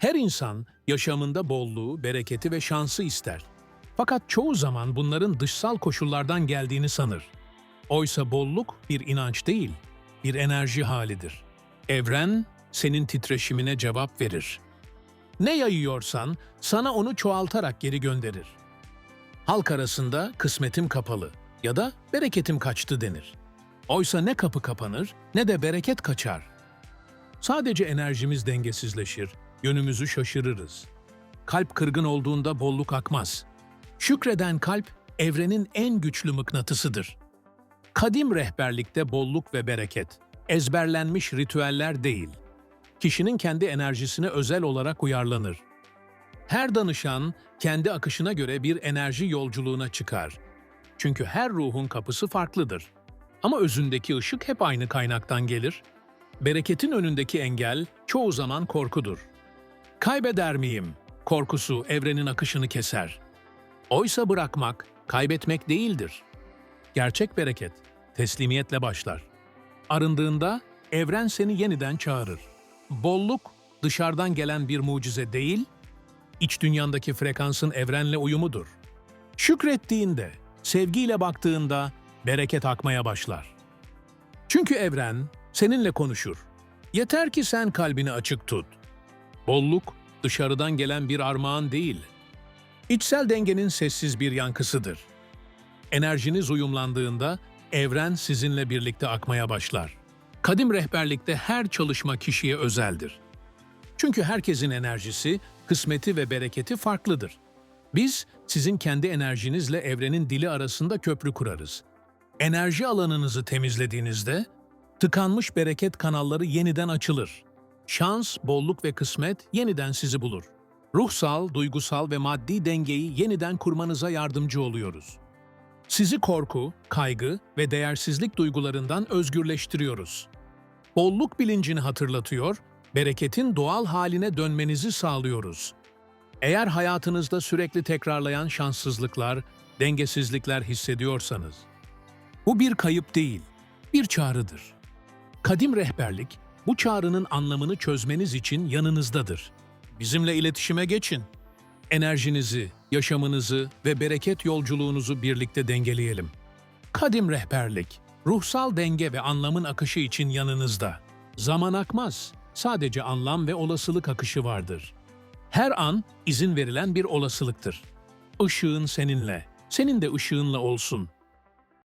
Her insan yaşamında bolluğu, bereketi ve şansı ister. Fakat çoğu zaman bunların dışsal koşullardan geldiğini sanır. Oysa bolluk bir inanç değil, bir enerji halidir. Evren senin titreşimine cevap verir. Ne yayıyorsan sana onu çoğaltarak geri gönderir. Halk arasında kısmetim kapalı ya da bereketim kaçtı denir. Oysa ne kapı kapanır ne de bereket kaçar. Sadece enerjimiz dengesizleşir, yönümüzü şaşırırız. Kalp kırgın olduğunda bolluk akmaz. Şükreden kalp evrenin en güçlü mıknatısıdır. Kadim rehberlikte bolluk ve bereket, ezberlenmiş ritüeller değil. Kişinin kendi enerjisine özel olarak uyarlanır. Her danışan kendi akışına göre bir enerji yolculuğuna çıkar. Çünkü her ruhun kapısı farklıdır. Ama özündeki ışık hep aynı kaynaktan gelir. Bereketin önündeki engel çoğu zaman korkudur. Kaybeder miyim? Korkusu evrenin akışını keser. Oysa bırakmak, kaybetmek değildir. Gerçek bereket, teslimiyetle başlar. Arındığında evren seni yeniden çağırır. Bolluk, dışarıdan gelen bir mucize değil, iç dünyandaki frekansın evrenle uyumudur. Şükrettiğinde, sevgiyle baktığında bereket akmaya başlar. Çünkü evren seninle konuşur. Yeter ki sen kalbini açık tut. Bolluk dışarıdan gelen bir armağan değil. İçsel dengenin sessiz bir yankısıdır. Enerjiniz uyumlandığında evren sizinle birlikte akmaya başlar. Kadim rehberlikte her çalışma kişiye özeldir. Çünkü herkesin enerjisi, kısmeti ve bereketi farklıdır. Biz sizin kendi enerjinizle evrenin dili arasında köprü kurarız. Enerji alanınızı temizlediğinizde tıkanmış bereket kanalları yeniden açılır. Şans, bolluk ve kısmet yeniden sizi bulur. Ruhsal, duygusal ve maddi dengeyi yeniden kurmanıza yardımcı oluyoruz. Sizi korku, kaygı ve değersizlik duygularından özgürleştiriyoruz. Bolluk bilincini hatırlatıyor, bereketin doğal haline dönmenizi sağlıyoruz. Eğer hayatınızda sürekli tekrarlayan şanssızlıklar, dengesizlikler hissediyorsanız, bu bir kayıp değil, bir çağrıdır. Kadim rehberlik, bu çağrının anlamını çözmeniz için yanınızdadır. Bizimle iletişime geçin. Enerjinizi, yaşamınızı ve bereket yolculuğunuzu birlikte dengeleyelim. Kadim rehberlik, ruhsal denge ve anlamın akışı için yanınızda. Zaman akmaz, sadece anlam ve olasılık akışı vardır. Her an izin verilen bir olasılıktır. Işığın seninle, senin de ışığınla olsun.''